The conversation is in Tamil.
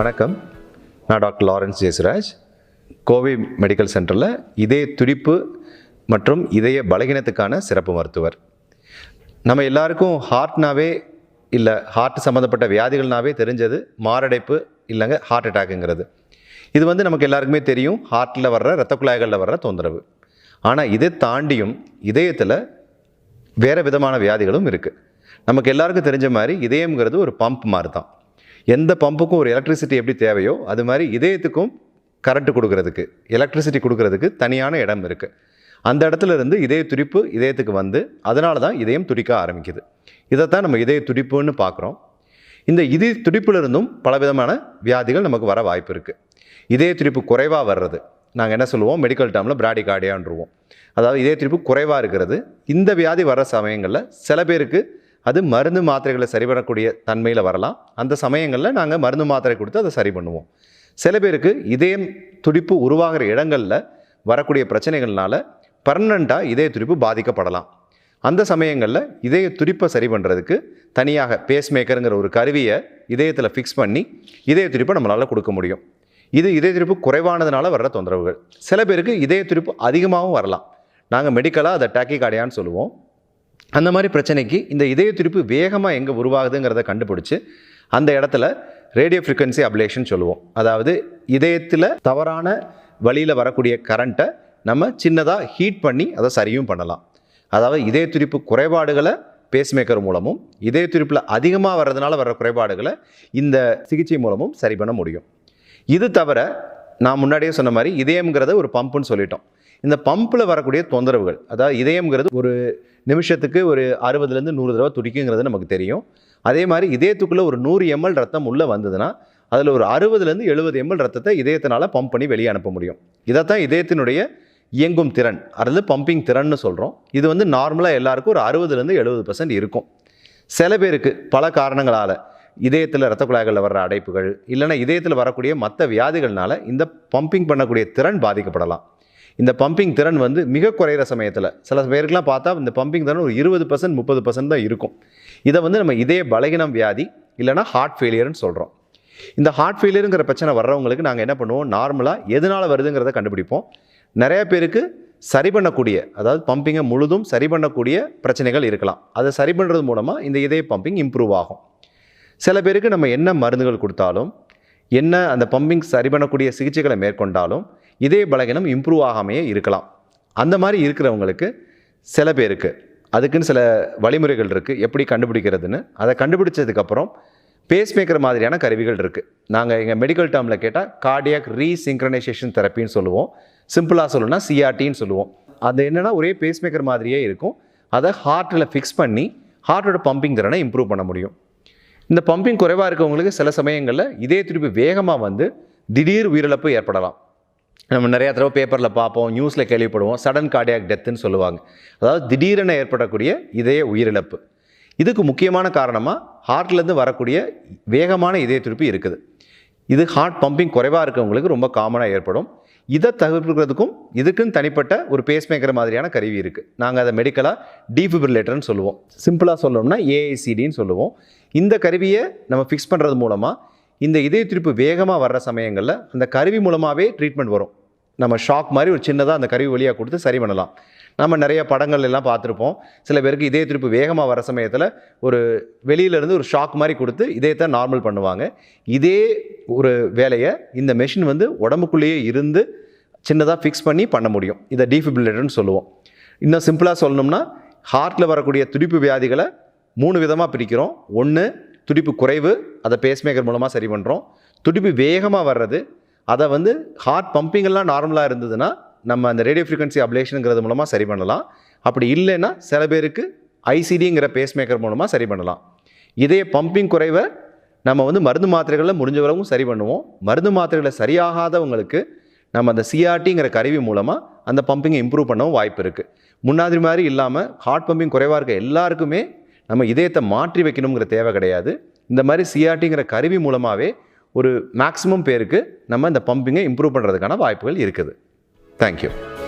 வணக்கம். நான் doctor Lawrence Jayasuraj Kovai medical சென்டரில் இதய துடிப்பு மற்றும் இதய பலகீனத்துக்கான சிறப்பு மருத்துவர். நம்ம எல்லாருக்கும் ஹார்ட்னாவே இல்லை ஹார்ட் சம்மந்தப்பட்ட வியாதிகள்னாவே தெரிஞ்சது மாரடைப்பு இல்லைங்க ஹார்ட் அட்டாக்குங்கிறது இது வந்து நமக்கு எல்லாருக்குமே தெரியும் ஹார்ட்டில் வர்ற ரத்த குழாய்களில் வர்ற தொந்தரவு. ஆனால் இதை தாண்டியும் இதயத்தில் வேறு விதமான வியாதிகளும் இருக்குது நமக்கு எல்லாருக்கும் தெரிஞ்ச மாதிரி இதயம்ங்கிறது ஒரு பம்ப் மாதிரி தான் எந்த பம்புக்கும் ஒரு எலக்ட்ரிசிட்டி எப்படி தேவையோ அது மாதிரி இதயத்துக்கும் கரண்ட்டு கொடுக்கறதுக்கு எலக்ட்ரிசிட்டி கொடுக்கறதுக்கு தனியான இடம் இருக்குது அந்த இடத்துல இருந்து இதய துடிப்பு இதயத்துக்கு வந்து அதனால தான் இதயம் துடிக்க ஆரம்பிக்குது. இதைத்தான் நம்ம இதய துடிப்புன்னு பார்க்குறோம். இந்த இதய துடிப்பிலிருந்தும் பலவிதமான வியாதிகள் நமக்கு வர வாய்ப்பு இருக்குது இதய துடிப்பு குறைவாக வர்றது நாங்கள் என்ன சொல்லுவோம்? மெடிக்கல் டேர்மில் பிராடி கார்டியான்ருவோம் அதாவது இதய துடிப்பு குறைவாக இருக்கிறது. இந்த வியாதி வர சமயங்களில் சில பேருக்கு அது மருந்து மாத்திரைகளை சரி பண்ணக்கூடிய தன்மையில் வரலாம். அந்த சமயங்களில் நாங்கள் மருந்து மாத்திரை கொடுத்து அதை சரி பண்ணுவோம். சில பேருக்கு இதயம் துடிப்பு உருவாகிற இடங்களில் வரக்கூடிய பிரச்சனைகள்னால பர்மனண்ட்டாக இதய துடிப்பு பாதிக்கப்படலாம். அந்த சமயங்களில் இதய துடிப்பை சரி பண்ணுறதுக்கு தனியாக பேஸ்மேக்கருங்கிற ஒரு கருவியை இதயத்தில் ஃபிக்ஸ் பண்ணி இதய துடிப்பை நம்மளால் கொடுக்க முடியும். இது இதய துடிப்பு குறைவானதுனால வர்ற தொந்தரவுகள். சில பேருக்கு இதய துடிப்பு அதிகமாகவும் வரலாம். நாங்கள் மெடிக்கலாக அதை டாக்கிகார்டியான்னு சொல்லுவோம். அந்த மாதிரி பிரச்சனைக்கு இந்த இதய துடிப்பு வேகமாக எங்கே உருவாகுதுங்கிறத கண்டுபிடிச்சி அந்த இடத்துல ரேடியோ ஃப்ரீக்வன்சி அப்ளேஷன் சொல்லுவோம். அதாவது இதயத்தில் தவறான வழியில் வரக்கூடிய கரண்ட்டை நம்ம சின்னதாக ஹீட் பண்ணி அதை சரியும் பண்ணலாம். அதாவது இதய துடிப்பு குறைபாடுகளை பேஸ்மேக்கர் மூலமும் இதய துடிப்பில் அதிகமாக வர்றதுனால வர்ற குறைபாடுகளை இந்த சிகிச்சை மூலமும் சரி பண்ண முடியும். இது தவிர நான் முன்னாடியே சொன்ன மாதிரி இதயம்ங்கிறத ஒரு பம்புன்னு சொல்லிட்டோம். இந்த பம்பில் வரக்கூடிய தொந்தரவுகள் அதாவது இதயம்ங்கிறது ஒரு நிமிஷத்துக்கு ஒரு அறுபதுலேருந்து நூறு தடவை துடிக்குங்கிறது நமக்கு தெரியும். அதே மாதிரி இதயத்துக்குள்ளே ஒரு நூறு எம்எல் ரத்தம் உள்ளே வந்ததுன்னா அதில் ஒரு அறுபதுலேருந்து எழுபது எம்எல் ரத்தத்தை இதயத்தினால பம்ப் பண்ணி வெளியே அனுப்ப முடியும். இதைத்தான் இதயத்தினுடைய இயங்கும் திறன் அதாவது பம்பிங் திறன்னு சொல்கிறோம் இது வந்து நார்மலாக எல்லாருக்கும் ஒரு அறுபதுலேருந்து எழுபது பர்சன்ட் இருக்கும். சில பேருக்கு பல காரணங்களால் இதயத்தில் இரத்த குழாய்களில் வர்ற அடைப்புகள் இல்லைன்னா இதயத்தில் வரக்கூடிய மற்ற வியாதிகள்னால இந்த பம்பிங் பண்ணக்கூடிய திறன் பாதிக்கப்படலாம். இந்த பம்பிங் திறன் வந்து மிக குறையிற சமயத்தில். சில பேருக்குலாம் பார்த்தா இந்த பம்பிங் திறன் ஒரு இருபது பர்சன்ட் முப்பது பர்சன்ட் தான் இருக்கும். இதை வந்து நம்ம இதய பலகீனம் வியாதி இல்லைனா ஹார்ட் ஃபெயிலியர்னு சொல்கிறோம் இந்த ஹார்ட் ஃபெயிலியருங்கிற பிரச்சனை வர்றவங்களுக்கு நாங்கள் என்ன பண்ணுவோம்? நார்மலாக எதனால் வருதுங்கிறத கண்டுபிடிப்போம். நிறைய பேருக்கு சரி பண்ணக்கூடிய அதாவது பம்பிங்கை முழுதும் சரி பண்ணக்கூடிய பிரச்சனைகள் இருக்கலாம். அதை சரி பண்ணுறது மூலமாக இந்த இதய பம்பிங் இம்ப்ரூவ் ஆகும். சில பேருக்கு நம்ம என்ன மருந்துகள் கொடுத்தாலும் என்ன அந்த பம்பிங் சரி பண்ணக்கூடிய சிகிச்சைகளை மேற்கொண்டாலும் இதே பலகீனம் இம்ப்ரூவ் ஆகாமையே இருக்கலாம். அந்த மாதிரி இருக்கிறவங்களுக்கு சில பேருக்கு அதுக்குன்னு சில வழிமுறைகள் இருக்குது எப்படி கண்டுபிடிக்கிறதுன்னு. அதை கண்டுபிடிச்சதுக்கப்புறம் பேஸ் மேக்கர் மாதிரியான கருவிகள் இருக்குது நாங்கள் எங்கள் மெடிக்கல் டேர்மில் கேட்டால் கார்டியாக் ரீசிங்க்ரனைசேஷன் தெரப்பின்னு சொல்லுவோம். சிம்பிளாக சொல்லணும்னா சிஆர்டின்னு சொல்லுவோம். அது என்னென்னா ஒரே பேஸ் மேக்கர் மாதிரியே இருக்கும். அதை ஹார்ட்டில் ஃபிக்ஸ் பண்ணி ஹார்ட்டோட பம்பிங் திறனை இம்ப்ரூவ் பண்ண முடியும். இந்த பம்பிங் குறைவாக இருக்கவங்களுக்கு சில சமயங்களில் இதே திருப்பி வேகமாக வந்து திடீர் உயிரிழப்பு ஏற்படலாம். நம்ம நிறையா தடவை பேப்பரில் பார்ப்போம் நியூஸில் கேள்விப்படுவோம் சடன் கார்டியாக் டெத்துன்னு சொல்லுவாங்க. அதாவது திடீரென ஏற்படக்கூடிய இதய உயிரிழப்பு. இதுக்கு முக்கியமான காரணமாக ஹார்ட்லேருந்து வரக்கூடிய வேகமான இதய துடிப்பு இருக்குது. இது ஹார்ட் பம்பிங் குறைவாக இருக்கவங்களுக்கு ரொம்ப காமனாக ஏற்படும். இதை தவிர்க்கிறதுக்கும் இதுக்குன்னு தனிப்பட்ட ஒரு பேஸ்மேக்கர் மாதிரியான கருவி இருக்குது நாங்கள் அதை மெடிக்கலாக டீஃபிபிரிலேட்டர்னு சொல்லுவோம். சிம்பிளாக சொல்லணும்னா ஏஐசிடின்னு சொல்லுவோம். இந்த கருவியை நம்ம ஃபிக்ஸ் பண்ணுறது மூலமாக இந்த இதய துடிப்பு வேகமாக வர்ற சமயங்களில் அந்த கருவி மூலமாகவே ட்ரீட்மெண்ட் வரும். நம்ம ஷாக் மாதிரி ஒரு சின்னதாக அந்த கருவி வழியாக கொடுத்து சரி பண்ணலாம். நம்ம நிறைய படங்கள் எல்லாம் பார்த்துருப்போம். சில பேருக்கு இதய துடிப்பு வேகமாக வர சமயத்தில் ஒரு வெளியிலேருந்து ஒரு ஷாக் மாதிரி கொடுத்து இதயத்தை நார்மல் பண்ணுவாங்க. இதே ஒரு வேலையை இந்த மெஷின் வந்து உடம்புக்குள்ளேயே இருந்து சின்னதாக ஃபிக்ஸ் பண்ணி பண்ண முடியும். இதை டீஃபிபிலேட்டர்னு சொல்லுவோம். இன்னும் சிம்பிளாக சொல்லணும்னா ஹார்ட்டில் வரக்கூடிய துடிப்பு வியாதிகளை மூணு விதமாக பிரிக்கிறோம். ஒன்று துடிப்பு குறைவு அதை பேஸ்மேக்கர் மூலமாக சரி பண்ணுறோம் துடிப்பு வேகமாக வர்றது அதை வந்து ஹார்ட் பம்பிங்கெல்லாம் நார்மலாக இருந்ததுன்னா நம்ம அந்த ரேடியோ ஃப்ரீக்வன்சி அப்ளேஷனுங்கிறது மூலமாக சரி பண்ணலாம். அப்படி இல்லைன்னா சில பேருக்கு ஐசிடிங்கிற பேஸ்மேக்கர் மூலமாக சரி பண்ணலாம். இதே பம்பிங் குறைவை நம்ம வந்து மருந்து மாத்திரைகளில் முடிஞ்ச வரைக்கும் சரி பண்ணுவோம். மருந்து மாத்திரைகளை சரியாகாதவங்களுக்கு நம்ம அந்த சிஆர்டிங்கிற கருவி மூலமாக அந்த பம்பிங்கை இம்ப்ரூவ் பண்ணவும் வாய்ப்பு இருக்குது முன்னாடி மாதிரி இல்லாமல் ஹார்ட் பம்பிங் குறைவாக இருக்க எல்லாருக்குமே நம்ம இதயத்தை மாற்றி வைக்கணுங்கிற தேவை கிடையாது. இந்த மாதிரி சிஆர்டிங்கிற கருவி மூலமாகவே ஒரு மேக்ஸிமம் பேருக்கு நம்ம இந்த பம்பிங்கை இம்ப்ரூவ் பண்ணுறதுக்கான வாய்ப்புகள் இருக்குது. Thank you.